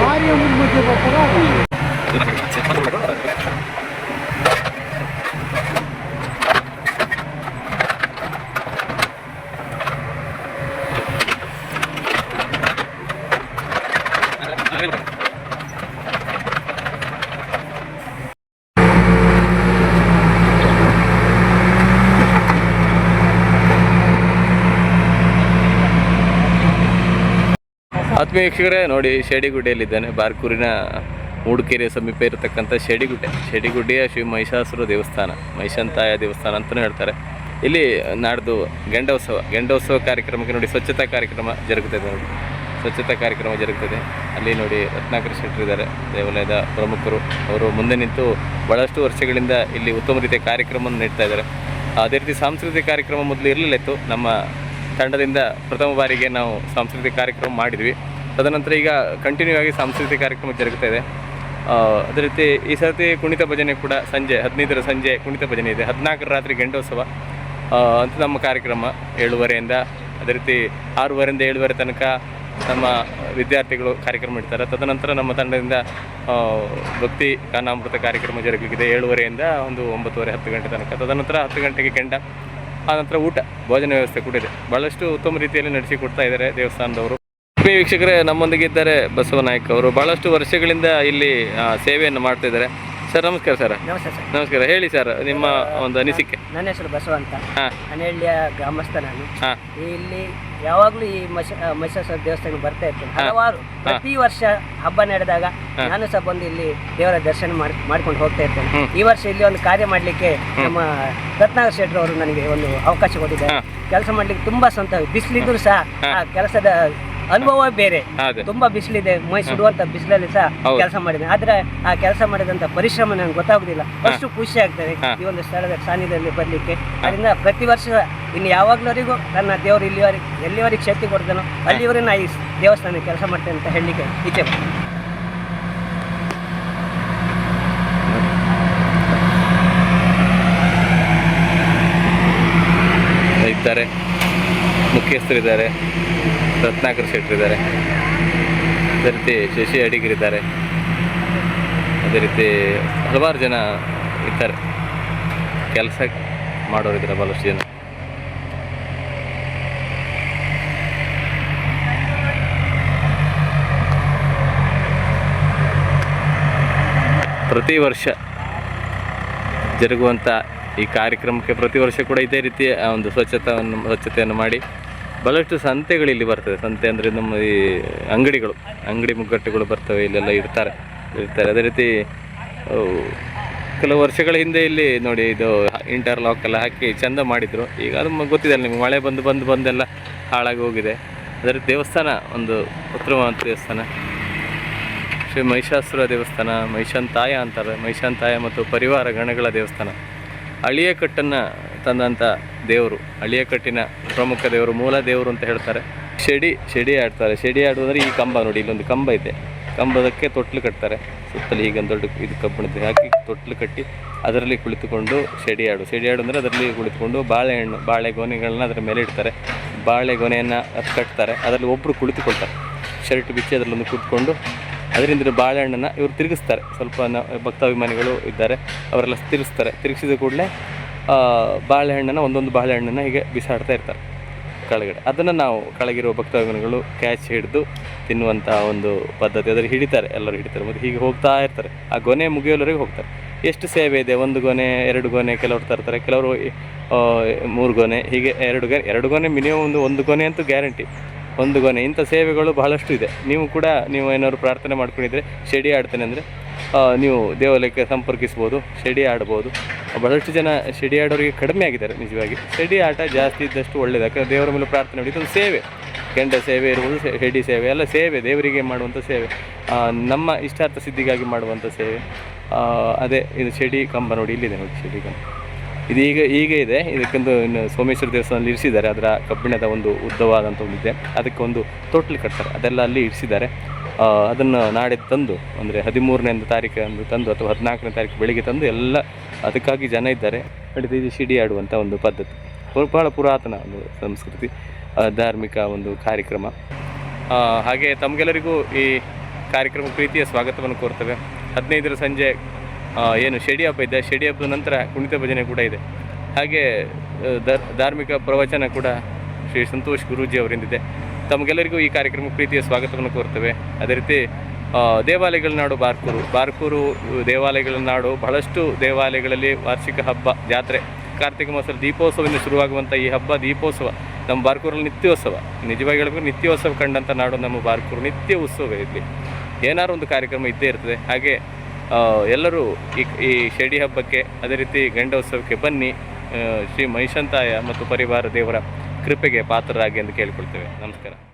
வாரியம் முன்மூச்சு பார்த்தா ಆತ್ಮೀಯ ವೀಕ್ಷಕರೇ ನೋಡಿ, ಶೇಡಿಗುಡ್ಡೆಯಲ್ಲಿದ್ದಾನೆ. ಬಾರ್ಕೂರಿನ ಮೂಡುಕೆರೆ ಸಮೀಪ ಇರತಕ್ಕಂಥ ಶೇಡಿಗುಡ್ಡೆ. ಶೇಡಿಗುಡ್ಡೆಯ ಶ್ರೀ ಮಹಿಷಾಸುರ ದೇವಸ್ಥಾನ, ಮಹಿಷಂತಾಯ ದೇವಸ್ಥಾನ ಅಂತಲೂ ಹೇಳ್ತಾರೆ. ಇಲ್ಲಿ ನಾಡ್ದು ಗೆಂಡೋತ್ಸವ. ಗೆಂಡೋತ್ಸವ ಕಾರ್ಯಕ್ರಮಕ್ಕೆ ನೋಡಿ, ಸ್ವಚ್ಛತಾ ಕಾರ್ಯಕ್ರಮ ಜರುಗುತ್ತದೆ ನೋಡಿ. ಸ್ವಚ್ಛತಾ ಕಾರ್ಯಕ್ರಮ ಜರುಗುತ್ತದೆ ಅಲ್ಲಿ ನೋಡಿ, ರತ್ನಾಕರ್ ಶೆಟ್ಟರು ಇದ್ದಾರೆ, ದೇವಾಲಯದ ಪ್ರಮುಖರು. ಅವರು ಮುಂದೆ ನಿಂತು ಭಾಳಷ್ಟು ವರ್ಷಗಳಿಂದ ಇಲ್ಲಿ ಉತ್ತಮ ರೀತಿಯ ಕಾರ್ಯಕ್ರಮವನ್ನು ನೀಡ್ತಾ ಇದ್ದಾರೆ. ಅದೇ ರೀತಿ ಸಾಂಸ್ಕೃತಿಕ ಕಾರ್ಯಕ್ರಮ ಮೊದಲು ಇರಲಿಲ್ಲ, ಇತ್ತು. ನಮ್ಮ ತಂಡದಿಂದ ಪ್ರಥಮ ಬಾರಿಗೆ ನಾವು ಸಾಂಸ್ಕೃತಿಕ ಕಾರ್ಯಕ್ರಮ ಮಾಡಿದ್ವಿ. ತದನಂತರ ಈಗ ಕಂಟಿನ್ಯೂ ಆಗಿ ಸಾಂಸ್ಕೃತಿಕ ಕಾರ್ಯಕ್ರಮ ಜರುಗ್ತಾ ಇದೆ. ಅದೇ ರೀತಿ ಈ ಸರ್ತಿ ಕುಣಿತ ಭಜನೆ ಕೂಡ ಸಂಜೆ ಹದಿನೈದರ ಸಂಜೆ ಕುಣಿತ ಭಜನೆ ಇದೆ. ಹದಿನಾಲ್ಕರ ರಾತ್ರಿ ಗೆಂಡೋತ್ಸವ. ಅಂತ ನಮ್ಮ ಕಾರ್ಯಕ್ರಮ ಏಳುವರೆಯಿಂದ, ಅದೇ ರೀತಿ ಆರೂವರೆಯಿಂದ ಏಳುವರೆ ತನಕ ನಮ್ಮ ವಿದ್ಯಾರ್ಥಿಗಳು ಕಾರ್ಯಕ್ರಮ ಇಡ್ತಾರೆ. ತದನಂತರ ನಮ್ಮ ತಂಡದಿಂದ ಭಕ್ತಿ ಕಾನಾಮೃತ ಕಾರ್ಯಕ್ರಮ ಜರುಗಲಿದೆ ಏಳುವರೆಯಿಂದ ಒಂದು ಒಂಬತ್ತುವರೆ ಹತ್ತು ಗಂಟೆ ತನಕ. ತದನಂತರ ಹತ್ತು ಗಂಟೆಗೆ ಕೆಂಡ. ಆನಂತರ ಊಟ, ಭೋಜನ ವ್ಯವಸ್ಥೆ ಕೂಡ ಇದೆ. ಭಾಳಷ್ಟು ಉತ್ತಮ ರೀತಿಯಲ್ಲಿ ನಡೆಸಿ ಕೊಡ್ತಾ ಇದ್ದಾರೆ ದೇವಸ್ಥಾನದವರು. ವೀಕ್ಷಕರೇ, ನಮ್ಮೊಂದಿಗೆ ಇದ್ದಾರೆ ಬಸವನಾಯಕ್ ಅವರು. ಭಾಳಷ್ಟು ವರ್ಷಗಳಿಂದ ಇಲ್ಲಿ ಸೇವೆಯನ್ನು ಮಾಡ್ತಾ ಇದ್ದಾರೆ. ಸರ್ ನಮಸ್ಕಾರ ಸರ್. ನಮಸ್ತೆ ಸರ್. ನಮಸ್ಕಾರ. ಹೇಳಿ ಸರ್ ನಿಮ್ಮ ಒಂದು ಅನಿಸಿಕೆ. ನನ್ನ ಹೆಸರು ಬಸವ ಅಂತ ಹಾಂ ಗ್ರಾಮಸ್ಥ ನಾನು. ಹಾಂ. ಇಲ್ಲಿ ಯಾವಾಗಲೂ ಈ ಮಶ ಮಹಿಷಾಸುರ ದೇವಸ್ಥಾನ ಬರ್ತಾ ಇರ್ತೇನೆ. ಹಲವಾರು ಪ್ರತಿ ವರ್ಷ ಹಬ್ಬ ನಡೆದಾಗ ನಾನು ಸಹ ಬಂದು ಇಲ್ಲಿ ದೇವರ ದರ್ಶನ ಮಾಡಿ ಮಾಡ್ಕೊಂಡು ಹೋಗ್ತಾ ಇರ್ತೇನೆ. ಈ ವರ್ಷ ಇಲ್ಲಿ ಒಂದು ಕಾರ್ಯ ಮಾಡಲಿಕ್ಕೆ ನಮ್ಮ ರತ್ನಾಕರ್ ಶೆಟ್ಟರ್ ಅವರು ನನಗೆ ಒಂದು ಅವಕಾಶ ಕೊಟ್ಟಿದ್ದಾರೆ. ಕೆಲಸ ಮಾಡ್ಲಿಕ್ಕೆ ತುಂಬಾ ಸಂತೋಷ. ಬಿಸಿಲಿದ್ರು ಸಹ ಆ ಕೆಲಸದ ಅನುಭವ ಬೇರೆ. ಅದೇ ತುಂಬಾ ಬಿಸಿಲಿದೆ ಮೈ ಸುಡುವಂತ ಬಿಸಿಲಲ್ಲಿ ಸಹ ಹೌದು. ಕೆಲಸ ಮಾಡಿದೆ. ಆದ್ರೆ ಆ ಕೆಲಸ ಮಾಡಿದಂತ ಪರಿಶ್ರಮ ನನಗೆ ಗೊತ್ತಾಗುದಿಲ್ಲ. ಅಷ್ಟು ಖುಷಿ ಆಗ್ತದೆ ಹಾ. ಈ ಒಂದು ಸ್ಥಳದ ಸಾನ್ನಿಧ್ಯದಲ್ಲಿ ಬರ್ಲಿಕ್ಕೆ. ಅದರಿಂದ ಪ್ರತಿ ವರ್ಷ ಇನ್ನು ಯಾವಾಗ್ಲವರೆಗೂ ನನ್ನ ದೇವರು ಇಲ್ಲಿವರೆಗೆ ಎಲ್ಲಿವರೆಗೆ ಶಕ್ತಿ ಕೊಡ್ತಾನೋ ಅಲ್ಲಿವರೆಗೆ ನಾ ಈ ದೇವಸ್ಥಾನ ಕೆಲಸ ಮಾಡ್ತೇನೆ ಅಂತ ಹೇಳಲಿಕ್ಕೆ ಇಚ್ಛೆ ಪಡ್ತೀನಿ. ಇದ್ದಾರೆ ಮುಖ್ಯಸ್ಥರಿದ್ದಾರೆ. ರತ್ನಾಕರ್ ಶೆಟ್ಟರಿದ್ದಾರೆ ಅದೇ ರೀತಿ ಶಶಿ ಅಡಿಗರಿದ್ದಾರೆ ಅದೇ ರೀತಿ ಹಲವಾರು ಜನ ಇದ್ದಾರೆ. ಕೆಲಸ ಮಾಡೋರಿದ್ದಾರೆ ಭಾಳಷ್ಟು ಜನ. ಪ್ರತಿ ವರ್ಷ ಜರುಗುವಂಥ ಈ ಕಾರ್ಯಕ್ರಮಕ್ಕೆ ಪ್ರತಿ ವರ್ಷ ಕೂಡ ಇದೇ ರೀತಿಯ ಒಂದು ಸ್ವಚ್ಛತೆಯನ್ನು ಸ್ವಚ್ಛತೆಯನ್ನು ಮಾಡಿ ಬಹಳಷ್ಟು ಸಂತೆಗಳು ಇಲ್ಲಿ ಬರ್ತದೆ. ಸಂತೆ ಅಂದರೆ ನಮ್ಮ ಈ ಅಂಗಡಿಗಳು. ಅಂಗಡಿ ಮುಗ್ಗಟ್ಟುಗಳು ಬರ್ತವೆ, ಇಲ್ಲೆಲ್ಲ ಇರ್ತಾರೆ ಇರ್ತಾರೆ ಅದೇ ರೀತಿ ಕೆಲವು ವರ್ಷಗಳ ಹಿಂದೆ ಇಲ್ಲಿ ನೋಡಿ ಇದು ಇಂಟರ್ಲಾಕ್ ಎಲ್ಲ ಹಾಕಿ ಚಂದ ಮಾಡಿದರು. ಈಗ ಅದು ಗೊತ್ತಿದೆ ನಿಮ್ಗೆ. ಮಳೆ ಬಂದು ಬಂದು ಬಂದೆಲ್ಲ ಹಾಳಾಗಿ ಹೋಗಿದೆ. ಅದೇ ರೀತಿ ದೇವಸ್ಥಾನ, ಒಂದು ಉತ್ತಮವಾದ ದೇವಸ್ಥಾನ. ಶ್ರೀ ಮಹಿಷಾಸುರ ದೇವಸ್ಥಾನ, ಮಹಿಷಾಂತಾಯ ಅಂತಾರೆ. ಮಹಿಷಾಂತಾಯ ಮತ್ತು ಪರಿವಾರ ಗಣಗಳ ದೇವಸ್ಥಾನ. ಅಳಿಯಕಟ್ಟನ್ನು ತಂದಂಥ ದೇವರು ಅಳಿಯಕಟ್ಟಿನ ಪ್ರಮುಖ ದೇವರು, ಮೂಲ ದೇವರು ಅಂತ ಹೇಳ್ತಾರೆ. ಶೆಡಿ ಶೆಡಿ ಆಡ್ತಾರೆ. ಶೆಡಿ ಆಡುವುದಂದ್ರೆ ಈ ಕಂಬ ನೋಡಿ, ಇಲ್ಲೊಂದು ಕಂಬ ಇದೆ. ಕಂಬದಕ್ಕೆ ತೊಟ್ಲು ಕಟ್ತಾರೆ. ಸುತ್ತಲೂ ಈಗ ದೊಡ್ಡ ಇದು ಕಬ್ಬಿಣದ ಹಾಕಿ ತೊಟ್ಲು ಕಟ್ಟಿ ಅದರಲ್ಲಿ ಕುಳಿತುಕೊಂಡು ಶೆಡಿ ಆಡು. ಶೆಡಿ ಆಡು ಅಂದರೆ ಅದರಲ್ಲಿ ಕುಳಿತುಕೊಂಡು ಬಾಳೆಹಣ್ಣು, ಬಾಳೆಗೊನೆಗಳನ್ನ ಅದರ ಮೇಲೆ ಇಡ್ತಾರೆ. ಬಾಳೆಗೊನೆಯನ್ನು ಕಟ್ತಾರೆ. ಅದರಲ್ಲಿ ಒಬ್ಬರು ಕುಳಿತುಕೊಳ್ತಾರೆ. ಶರ್ಟ್ ಬಿಚ್ಚಿ ಅದರಲ್ಲೊಂದು ಕೂತ್ಕೊಂಡು ಅದರಿಂದ ಬಾಳೆಹಣ್ಣನ್ನು ಇವರು ತಿರುಗಿಸ್ತಾರೆ. ಸ್ವಲ್ಪ ಭಕ್ತಾಭಿಮಾನಿಗಳು ಇದ್ದಾರೆ, ಅವರೆಲ್ಲ ತಿರುಗಿಸ್ತಾರೆ. ತಿರುಗಿಸಿದ ಕೂಡಲೇ ಬಾಳೆಹಣ್ಣನ್ನು ಒಂದೊಂದು ಬಾಳೆಹಣ್ಣನ್ನು ಹೀಗೆ ಬಿಸಾಡ್ತಾ ಇರ್ತಾರೆ ಕೆಳಗಡೆ. ಅದನ್ನು ನಾವು ಕೆಳಗಿರುವ ಭಕ್ತಾಭಿಮಾನಿಗಳು ಕ್ಯಾಚ್ ಹಿಡಿದು ತಿನ್ನುವಂಥ ಒಂದು ಪದ್ಧತಿ ಅದರಲ್ಲಿ ಹಿಡಿತಾರೆ, ಎಲ್ಲರೂ ಹಿಡಿತಾರೆ, ಮತ್ತು ಹೀಗೆ ಹೋಗ್ತಾ ಇರ್ತಾರೆ. ಆ ಗೊನೆ ಮುಗಿಯೋವರೆಗೆ ಹೋಗ್ತಾರೆ. ಎಷ್ಟು ಸೇವೆ ಇದೆ? ಒಂದು ಗೊನೆ, ಎರಡು ಗೊನೆ, ಕೆಲವರು ತರ್ತಾರೆ, ಕೆಲವರು ಮೂರು ಗೊನೆ, ಹೀಗೆ ಎರಡು ಗೊನೆ ಎರಡು ಗೊನೆ ಮಿನಿಮಮ್ ಒಂದು ಒಂದು ಗೊನೆ ಅಂತೂ ಗ್ಯಾರಂಟಿ. ಒಂದು ಗೊನೆ, ಇಂಥ ಸೇವೆಗಳು ಬಹಳಷ್ಟು ಇದೆ. ನೀವು ಕೂಡ, ನೀವು ಏನಾದ್ರು ಪ್ರಾರ್ಥನೆ ಮಾಡ್ಕೊಂಡಿದ್ರೆ ಶೆಡಿ ಆಡ್ತೇನೆ ಅಂದರೆ ನೀವು ದೇವಾಲಯಕ್ಕೆ ಸಂಪರ್ಕಿಸ್ಬೋದು, ಶೆಡಿ ಆಡ್ಬೋದು. ಬಹಳಷ್ಟು ಜನ ಶೆಡಿ ಆಡೋರಿಗೆ ಕಡಿಮೆ ಆಗಿದ್ದಾರೆ ನಿಜವಾಗಿ. ಶಡಿ ಆಟ ಜಾಸ್ತಿ ಇದ್ದಷ್ಟು ಒಳ್ಳೇದು. ಯಾಕಂದರೆ ದೇವರ ಮೇಲೆ ಪ್ರಾರ್ಥನೆ ಮಾಡಿ ಇದೊಂದು ಸೇವೆ. ಕೆಂಡ ಸೇವೆ ಇರ್ಬೋದು ಶಡಿ ಸೇವೆ. ಎಲ್ಲ ಸೇವೆ, ದೇವರಿಗೆ ಮಾಡುವಂಥ ಸೇವೆ. ನಮ್ಮ ಇಷ್ಟಾರ್ಥ ಸಿದ್ಧಿಗಾಗಿ ಮಾಡುವಂಥ ಸೇವೆ. ಅದೇ, ಇದು ಶೆಡಿ ಕಂಬ ನೋಡಿ, ಇಲ್ಲಿದೆ ನೋಡಿ ಶೆಡಿ ಕಂಬ. ಇದು ಈಗ ಇದೆ. ಇದಕ್ಕೊಂದು ಇನ್ನು ಸೋಮೇಶ್ವರ ದೇವಸ್ಥಾನದಲ್ಲಿ ಇರಿಸಿದ್ದಾರೆ. ಅದರ ಕಬ್ಬಿಣದ ಒಂದು ಉದ್ದವಾದಂಥ ಒಂದು ಇದೆ. ಅದಕ್ಕೆ ಒಂದು ತೊಟ್ಲು ಕಟ್ತಾರೆ. ಅದೆಲ್ಲ ಅಲ್ಲಿ ಇರಿಸಿದ್ದಾರೆ. ಅದನ್ನು ನಾಳೆ ತಂದು, ಅಂದರೆ ಹದಿಮೂರನೇ ತಾರೀಕು ಅಂದು ತಂದು ಅಥವಾ ಹದಿನಾಲ್ಕನೇ ತಾರೀಕು ಬೆಳಿಗ್ಗೆ ತಂದು ಎಲ್ಲ ಅದಕ್ಕಾಗಿ ಜನ ಇದ್ದಾರೆ. ಇದು ಶಿಡಿ ಆಡುವಂಥ ಒಂದು ಪದ್ಧತಿ. ಬಹಳ ಪುರಾತನ ಒಂದು ಸಂಸ್ಕೃತಿ ಧಾರ್ಮಿಕ ಒಂದು ಕಾರ್ಯಕ್ರಮ. ಹಾಗೆ ತಮಗೆಲ್ಲರಿಗೂ ಈ ಕಾರ್ಯಕ್ರಮ ಪ್ರೀತಿಯ ಸ್ವಾಗತವನ್ನು ಕೋರ್ತೇವೆ. ಹದಿನೈದರ ಸಂಜೆ ಏನು ಶೆಡಿ ಹಬ್ಬ ಇದೆ. ಶೆಡಿ ಹಬ್ಬದ ನಂತರ ಕುಣಿತ ಭಜನೆ ಕೂಡ ಇದೆ. ಹಾಗೆ ಧಾರ್ಮಿಕ ಪ್ರವಚನ ಕೂಡ ಶ್ರೀ ಸಂತೋಷ್ ಗುರೂಜಿ ಅವರಿಂದಿದೆ. ತಮಗೆಲ್ಲರಿಗೂ ಈ ಕಾರ್ಯಕ್ರಮ ಪ್ರೀತಿಯ ಸ್ವಾಗತವನ್ನು ಕೋರ್ತೇವೆ. ಅದೇ ರೀತಿ ದೇವಾಲಯಗಳ ನಾಡು ಬಾರ್ಕೂರು. ಬಾರ್ಕೂರು ದೇವಾಲಯಗಳ ನಾಡು ಬಹಳಷ್ಟು ದೇವಾಲಯಗಳಲ್ಲಿ ವಾರ್ಷಿಕ ಹಬ್ಬ, ಜಾತ್ರೆ. ಕಾರ್ತಿಕ ಮಾಸದ ದೀಪೋತ್ಸವದಿಂದ ಶುರುವಾಗುವಂಥ ಈ ಹಬ್ಬ ದೀಪೋತ್ಸವ, ನಮ್ಮ ಬಾರ್ಕೂರಲ್ಲಿ ನಿತ್ಯೋತ್ಸವ. ನಿಜವಾಗಿ ಹೇಳಬೇಕು, ನಿತ್ಯೋತ್ಸವ ಕಂಡಂಥ ನಾಡು ನಮ್ಮ ಬಾರ್ಕೂರು. ನಿತ್ಯ ಉತ್ಸವ ಇಲ್ಲಿ. ಏನಾದ್ರು ಒಂದು ಕಾರ್ಯಕ್ರಮ ಇದ್ದೇ ಇರ್ತದೆ. ಹಾಗೆ ಎಲ್ಲರೂ ಈ ಈ ಶೆಡಿ ಹಬ್ಬಕ್ಕೆ, ಅದೇ ರೀತಿ ಗಂಡ ಉತ್ಸವಕ್ಕೆ ಬನ್ನಿ ಶ್ರೀ ಮಹಿಷಂತಾಯ ಮತ್ತು ಪರಿವಾರ ದೇವರ ಕೃಪೆಗೆ ಪಾತ್ರರಾಗಿ ಎಂದು ಕೇಳಿಕೊಳ್ತೇವೆ. ನಮಸ್ಕಾರ.